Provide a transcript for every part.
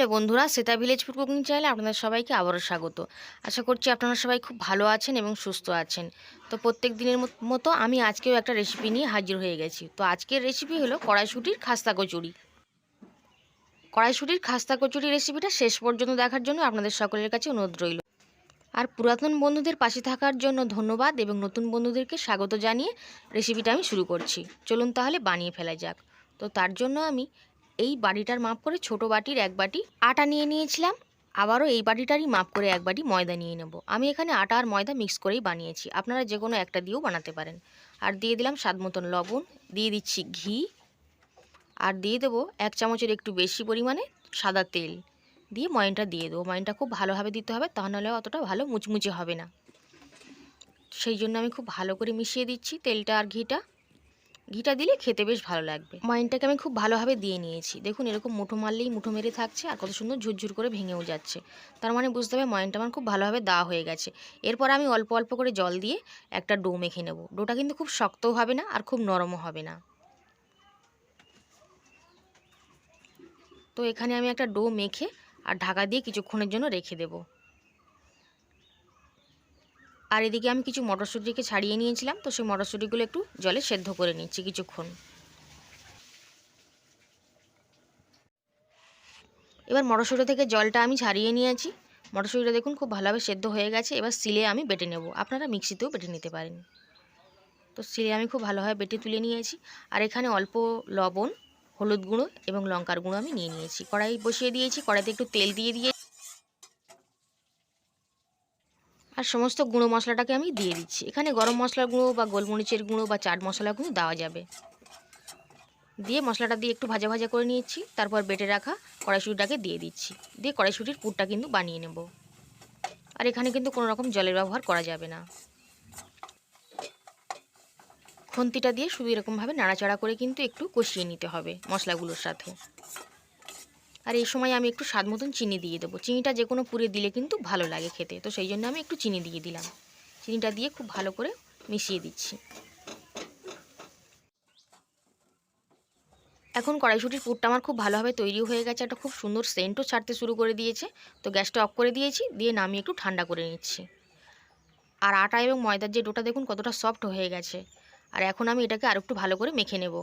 Hello বন্ধুরা সেতা village food cooking চ্যানেলে আপনাদের সবাইকে আবারও স্বাগত। আশা করছি আপনারা সবাই খুব ভালো আছেন এবং সুস্থ আছেন। তো প্রত্যেক দিনের মত- মতো আমি আজকেও একটা রেসিপি নিয়ে হাজির হয়ে গেছি। তো আজকের রেসিপি হলো কড়াইশুটির খাস্তা কচুরি। কড়াইশুটির খাস্তা কচুরি রেসিপিটা শেষ পর্যন্ত দেখার জন্য আপনাদের সকলের কাছে অনুরোধ রইল। আর পুরাতন বন্ধুদের পাশে থাকার জন্য ধন্যবাদ এবং নতুন বন্ধুদেরকে স্বাগত জানিয়ে রেসিপিটা আমি শুরু করছি। চলুন তাহলে বানিয়ে ফেলা যাক। তো তার জন্য আমি এই বাটিটার মাপ করে ছোট বাটির এক বাটি আটা নিয়ে নিয়েছিলাম। আবারও এই বাটিটারই মাপ করে এক বাটি ময়দা নিয়ে নেব। আমি এখানে আটা আর ময়দা মিক্স করেই বানিয়েছি। আপনারা যে কোনো একটা দিয়েও বানাতে পারেন। আর দিয়ে দিলাম স্বাদ মতন লবণ, দিয়ে দিচ্ছি ঘি, আর দিয়ে দেবো এক চামচের একটু বেশি পরিমাণে সাদা তেল। দিয়ে ময়নটা দিয়ে দেবো। ময়নটা খুব ভালোভাবে দিতে হবে, তা নাহলে অতটা ভালো মুচমুচে হবে না। সেই জন্য আমি খুব ভালো করে মিশিয়ে দিচ্ছি তেলটা আর ঘিটা। ঘিটা দিলে খেতে বেশ ভালো লাগবে। মাইনটাকে আমি খুব ভালোভাবে দিয়ে নিয়েছি। দেখুন, এরকম মুঠো মারলেই মুঠো মেরে থাকছে আর কত সুন্দর ঝুরঝুর করে ভেঙেও যাচ্ছে। তার মানে বুঝতে হবে ময়নটা আমার খুব ভালোভাবে দেওয়া হয়ে গেছে। এরপর আমি অল্প অল্প করে জল দিয়ে একটা ডো মেখে নেব। ডোটা কিন্তু খুব শক্তও হবে না আর খুব নরমও হবে না। তো এখানে আমি একটা ডো মেখে আর ঢাকা দিয়ে কিছুক্ষণের জন্য রেখে দেব। আর এদিকে আমি কিছু মটরশুঁটিকে ছাড়িয়ে নিয়েছিলাম, তো সেই মটরশুঁটিগুলো একটু জলে সেদ্ধ করে নিচ্ছি কিছুক্ষণ। এবার মটরশুঁটি থেকে জলটা আমি ছাড়িয়ে নিয়েছি। মটরশুঁটিটা দেখুন খুব ভালোভাবে সেদ্ধ হয়ে গেছে, এবার সিলে আমি বেটে নেব। আপনারা মিক্সিতেও বেটে নিতে পারেন। তো সিলে আমি খুব ভালোভাবে বেটে তুলে নিয়েছি, আর এখানে অল্প লবণ, হলুদ গুঁড়ো এবং লঙ্কার গুঁড়ো আমি নিয়ে নিয়েছি। কড়াই বসিয়ে দিয়েছি, কড়াইতে একটু তেল দিয়ে দিয়ে আর সমস্ত গুঁড়ো মশলাটাকে আমি দিয়ে দিচ্ছি। এখানে গরম মশলার গুঁড়ো বা গোলমরিচের গুঁড়ো বা চাট মশলা গুঁড়ো দেওয়া যাবে। দিয়ে মশলাটা দিয়ে একটু ভাজা ভাজা করে নিয়েছি, তারপর বেটে রাখা কড়াইশুটিটাকে দিয়ে দিচ্ছি। দিয়ে কড়াইশুটির পুরটা কিন্তু বানিয়ে নেব। আর এখানে কিন্তু কোনো রকম জলের ব্যবহার করা যাবে না। খুন্তিটা দিয়ে শুধু এরকমভাবে নাড়াচাড়া করে কিন্তু একটু কষিয়ে নিতে হবে মশলাগুলোর সাথে। আর এই সময় আমি একটু স্বাদ মতন চিনি দিয়ে দেবো। চিনিটা যে কোনো পুরে দিলে কিন্তু ভালো লাগে খেতে। তো সেই জন্য আমি একটু চিনি দিয়ে দিলাম। চিনিটা দিয়ে খুব ভালো করে মিশিয়ে দিচ্ছি। এখন কড়াইশুটির পুরটা আমার খুব ভালোভাবে তৈরি হয়ে গেছে। একটা খুব সুন্দর সেন্টও ছাড়তে শুরু করে দিয়েছে। তো গ্যাসটা অফ করে দিয়েছি, দিয়ে নামিয়ে একটু ঠান্ডা করে নিচ্ছি। আর আটা এবং ময়দার যে ডোটা দেখুন কতটা সফট হয়ে গেছে। আর এখন আমি এটাকে আর একটু ভালো করে মেখে নেব।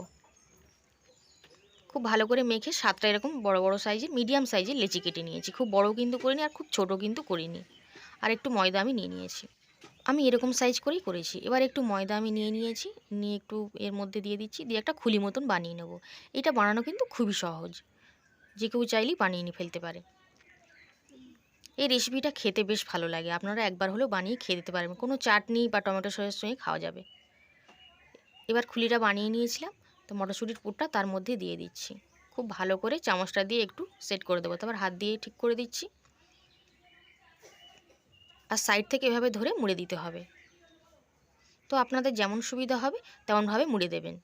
খুব ভালো করে মেখে সাতটা এরকম বড় বড় সাইজের মিডিয়াম সাইজের লেচি কেটে নিয়েছি। খুব বড় কিন্তু করিনি আর খুব ছোট কিন্তু করিনি। আর একটু ময়দা আমি নিয়ে নিয়েছি। আমি এরকম সাইজ করেই করেছি। এবার একটু ময়দা আমি নিয়ে নিয়েছি, নিয়ে একটু এর মধ্যে দিয়ে দিচ্ছি, দিয়ে একটা খুলি মতন বানিয়ে নেব। এটা বানানো কিন্তু খুবই সহজ। যে কেউ চাইলেই বানিয়ে নিয়ে ফেলতে পারে। এই রেসিপিটা খেতে বেশ ভালো লাগে। আপনারা একবার হলেও বানিয়ে খেয়ে দিতে পারবেন। কোনো চাটনি বা টমেটো সসের সঙ্গে খাওয়া যাবে। এবার খুলিটা বানিয়ে নিয়েছিলাম। তো মটরশুঁটির পুরটা তার মধ্যে দিয়ে দিচ্ছি। খুব ভালো করে চামচটা দিয়ে একটু সেট করে দেবো। তারপর হাত দিয়ে ঠিক করে দিচ্ছি। আর সাইড থেকে এভাবে ধরে মুড়ে দিতে হবে। তো আপনাদের যেমন সুবিধা হবে, তেমনভাবে মুড়ে দেবেন।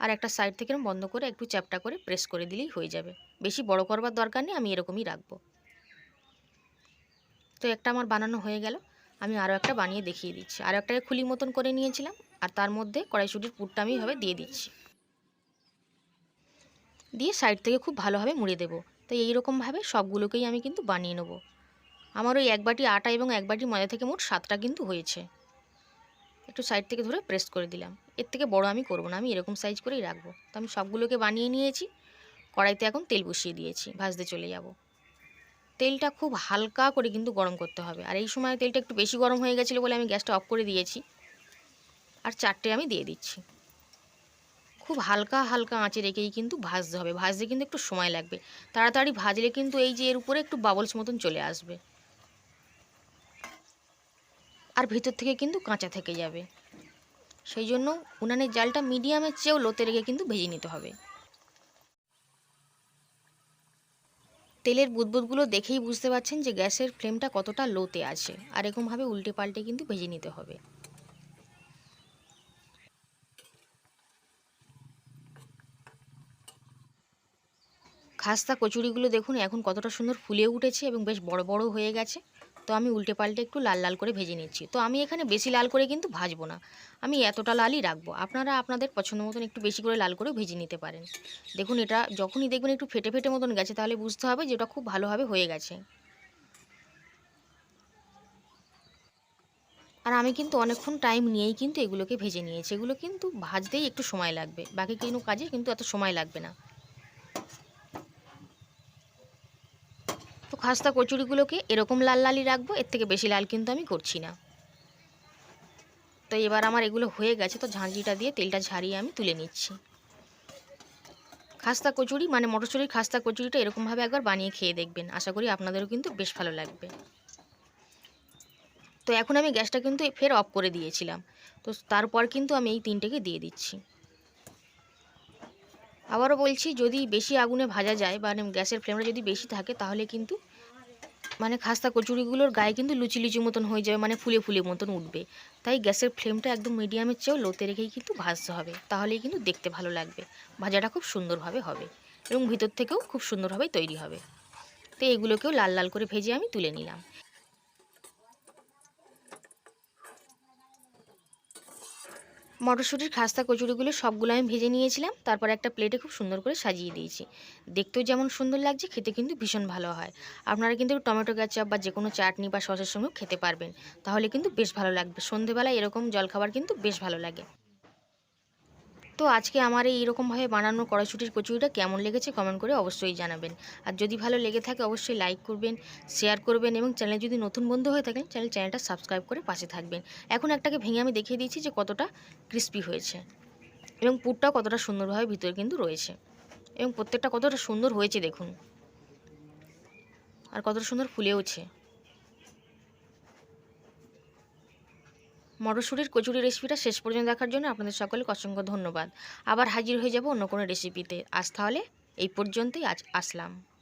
আর একটা সাইড থেকে বন্ধ করে একটু চ্যাপটা করে প্রেস করে দিলেই হয়ে যাবে। বেশি বড় করবার দরকার নেই, আমি এরকমই রাখব। তো একটা আমার বানানো হয়ে গেল। আমি আরও একটা বানিয়ে দেখিয়ে দিচ্ছি। আরও একটাকে খুলি মতন করে নিয়েছিলাম। আর তার মধ্যে কড়াইশুটির পুরটা আমি এভাবে দিয়ে দিচ্ছি। দিয়ে সাইড থেকে খুব ভালোভাবে মুড়ে দেবো। তো এইরকমভাবে সবগুলোকেই আমি কিন্তু বানিয়ে নেব। আমার ওই এক বাটি আটা এবং এক বাটি ময়দা থেকে মোট সাতটা কিন্তু হয়েছে। একটু সাইড থেকে ধরে প্রেস করে দিলাম। এর থেকে বড় আমি করব না, আমি এরকম সাইজ করেই রাখব। তো আমি সবগুলোকে বানিয়ে নিয়েছি। কড়াইতে এখন তেল বসিয়ে দিয়েছি, ভাজতে চলে যাব। তেলটা খুব হালকা করে কিন্তু গরম করতে হবে। আর এই সময় তেলটা একটু বেশি গরম হয়ে গেছিল বলে আমি গ্যাসটা অফ করে দিয়েছি। আর চারটে আমি দিয়ে দিচ্ছি। খুব হালকা হালকা আঁচে রেখেই কিন্তু ভাজতে হবে। ভাজতে কিন্তু একটু সময় লাগবে। তাড়াতাড়ি ভাজলে কিন্তু এই যে এর উপরে একটু বাবলস মতন চলে আসবে। আর ভিতর থেকে কিন্তু কাঁচা থেকে যাবে। সেই জন্য উনানের জালটা মিডিয়ামের চেয়েও লোতে রেখে কিন্তু ভেজে নিতে হবে। তেলের বুদবুদগুলো দেখেই বুঝতে পারছেন যে গ্যাসের ফ্লেমটা কতটা লোতে আছে। আর এরকমভাবে উল্টে পাল্টে কিন্তু ভেজে নিতে হবে। খাস্তা কচুরিগুলো দেখুন, এখন কতটা সুন্দর ফুলে উঠেছে এবং বেশ বড় বড় হয়ে গেছে। তো আমি উল্টে পাল্টে একটু লাল লাল করে ভেজে নিচ্ছি। তো আমি এখানে বেশি লাল করে কিন্তু ভাজবো না। আমি এতটা লালই রাখব। আপনারা আপনাদের পছন্দ মতন একটু বেশি করে লাল করে ভেজে নিতে পারেন। দেখুন এটা যখনই দেখবেন একটু ফেটে ফেটে মতন গেছে, তাহলে বুঝতে হবে যে ওটা খুব ভালোভাবে হয়ে গেছে। আর আমি কিন্তু অনেকক্ষণ টাইম নিয়েই কিন্তু এগুলোকে ভেজে নিয়েছি। এগুলো কিন্তু ভাজতেই একটু সময় লাগবে। বাকি কোনো কাজে কিন্তু এত সময় লাগবে না। তো খাস্তা কচুরিগুলোকে এরকম লাল লালই রাখব, এর থেকে বেশি লাল কিন্তু আমি করছি না। তো এবার আমার এগুলো হয়ে গেছে, তো ঝাঁঝিটা দিয়ে তেলটা ঝারিয়ে আমি তুলে নিচ্ছি। খাস্তা কচুরি মানে মটরশুঁটির খাস্তা কচুরিটা এরকমভাবে একবার বানিয়ে খেয়ে দেখবেন। আশা করি আপনাদেরও কিন্তু বেশ ভালো লাগবে। তো এখন আমি গ্যাসটা কিন্তু ফের অফ করে দিয়েছিলাম। তো তারপর কিন্তু আমি এই তিনটেকে দিয়ে দিচ্ছি। আবারও বলছি, যদি বেশি আগুনে ভাজা যায় বা গ্যাসের ফ্লেমটা যদি বেশি থাকে, তাহলে কিন্তু মানে খাস্তা কচুরিগুলোর গায়ে কিন্তু লুচি লুচি মতন হয়ে যাবে মানে ফুলে ফুলে মতন উঠবে। তাই গ্যাসের ফ্লেমটা একদম মিডিয়ামের চেয়েও লোতে রেখেই কিন্তু ভাজতে হবে। তাহলেই কিন্তু দেখতে ভালো লাগবে। ভাজাটা খুব সুন্দরভাবে হবে এবং ভিতর থেকেও খুব সুন্দরভাবে তৈরি হবে। তো এগুলোকেও লাল লাল করে ভেজে আমি তুলে নিলাম। মটরশুঁটির খাস্তা, কচুরিগুলো সবগুলো আমি ভেজে নিয়েছিলাম। তারপর একটা প্লেটে খুব সুন্দর করে সাজিয়ে দিয়েছি। দেখতেও যেমন সুন্দর লাগছে, খেতে কিন্তু ভীষণ ভালো হয়। আপনারা কিন্তু টমেটো ক্যাচাপ বা যে কোনো চাটনি বা সসের সঙ্গেও খেতে পারবেন। তাহলে কিন্তু বেশ ভালো লাগবে। সন্ধেবেলায় এরকম জলখাবার কিন্তু বেশ ভালো লাগে। তো আজকে আমার এই এরকমভাবে বানানো কড়াইশুটির কচুরিটা কেমন লেগেছে কমেন্ট করে অবশ্যই জানাবেন। আর যদি ভালো লেগে থাকে অবশ্যই লাইক করবেন শেয়ার করবেন এবং চ্যানেল যদি নতুন বন্ধু হয়ে থাকেন চ্যানেল চ্যানেলটা সাবস্ক্রাইব করে পাশে থাকবেন। এখন একটাকে ভেঙে আমি দেখিয়ে দিয়েছি যে কতটা ক্রিস্পি হয়েছে এবং পুরটাও কতটা সুন্দরভাবে ভিতরে কিন্তু রয়েছে এবং প্রত্যেকটা কতটা সুন্দর হয়েছে দেখুন। আর কতটা সুন্দর ফুলেওছে। মটরশুঁটির কচুরি রেসিপিটা শেষ পর্যন্ত দেখার জন্য আপনাদের সকলকে অসংখ্য ধন্যবাদ। আবার হাজির হয়ে যাব অন্য কোনো রেসিপিতে আজ তাহলে এই পর্যন্তই। আজ আসলাম।